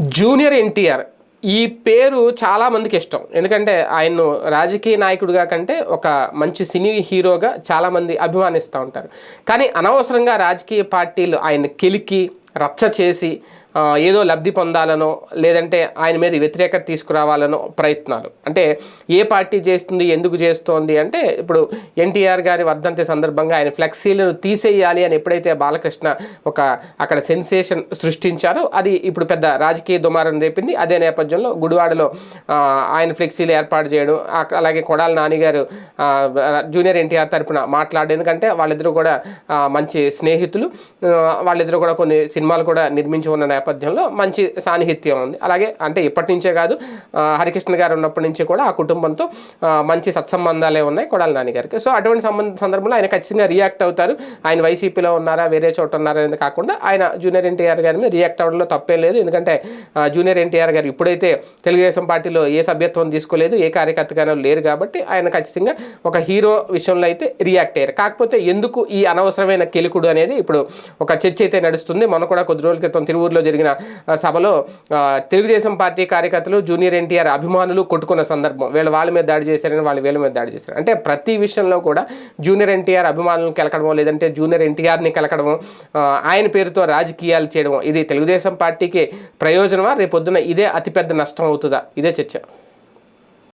Junior NTR. ఈ పేరు చాలామందికి ఇష్టం. ఎందుకంటే ఆయన్ను రాజకీయ నాయకుడిగా కంటే ఒక మంచి సినీ హీరోగా చాలామంది అభిమానిస్తూ ఉంటారు. కానీ అనవసరంగా రాజకీయ పార్టీలు ఆయన కెలికి రచ్చ చేసి ఏదో లబ్ధి పొందాలనో లేదంటే ఆయన మీద వ్యతిరేకత తీసుకురావాలనో ప్రయత్నాలు. అంటే ఏ పార్టీ చేస్తుంది ఎందుకు చేస్తోంది అంటే ఇప్పుడు ఎన్టీఆర్ గారి వర్ధంతి సందర్భంగా ఆయన ఫ్లెక్సీలను తీసేయాలి అని ఎప్పుడైతే బాలకృష్ణ ఒక అక్కడ సెన్సేషన్ సృష్టించారో అది ఇప్పుడు పెద్ద రాజకీయ దుమారం రేపింది. అదే నేపథ్యంలో గుడివాడలో ఆయన ఫ్లెక్సీలు ఏర్పాటు చేయడం అలాగే కొడాల నానిగారు జూనియర్ ఎన్టీఆర్ తరపున మాట్లాడేందుకంటే ఎందుకంటే వాళ్ళిద్దరూ కూడా మంచి స్నేహితులు. వాళ్ళిద్దరూ కూడా కొన్ని సినిమాలు కూడా నిర్మించి ఉన్న నేపథ్యంలో మంచి సాన్నిహిత్యం ఉంది. అలాగే అంటే ఇప్పటి నుంచే కాదు హరికృష్ణ గారు ఉన్నప్పటి నుంచి కూడా ఆ కుటుంబంతో మంచి సత్సంబంధాలే ఉన్నాయి కొడాలి నాన్నగారికి సో అటువంటి సంబంధ సందర్భంలో ఆయన ఖచ్చితంగా రియాక్ట్ అవుతారు. ఆయన వైసీపీలో ఉన్నారా వేరే చోట ఉన్నారా అనేది కాకుండా ఆయన జూనియర్ ఎన్టీఆర్ గారి మీద రియాక్ట్ అవ్వడంలో తప్పేం లేదు. ఎందుకంటే జూనియర్ ఎన్టీఆర్ గారు ఇప్పుడైతే తెలుగుదేశం పార్టీలో ఏ సభ్యత్వం తీసుకోలేదు ఏ కార్యకర్తగానో లేరు కాబట్టి ఆయన ఖచ్చితంగా ఒక హీరో విషయంలో అయితే రియాక్ట్ అయ్యారు. కాకపోతే ఎందుకు ఈ అనవసరమైన కెలుకుడు అనేది ఇప్పుడు ఒక చర్చ అయితే నడుస్తుంది. మొన్న కూడా కొద్ది రోజుల క్రితం తిరువూరులో జరిగిన సభలో తెలుగుదేశం పార్టీ కార్యకర్తలు జూనియర్ ఎన్టీఆర్ అభిమానులు కొట్టుకున్న సందర్భం వీళ్ళు వాళ్ళ మీద దాడి చేశారని వాళ్ళు వీళ్ళ మీద దాడి చేశారు. అంటే ప్రతి విషయంలో కూడా జూనియర్ ఎన్టీఆర్ అభిమానులను కెలకడమో లేదంటే జూనియర్ ఎన్టీఆర్ని కెలకడమో ఆయన పేరుతో రాజకీయాలు చేయడం ఇది తెలుగుదేశం పార్టీకి ప్రయోజనమా? రేపొద్దున ఇదే అతిపెద్ద నష్టం అవుతుందా? ఇదే చర్చ.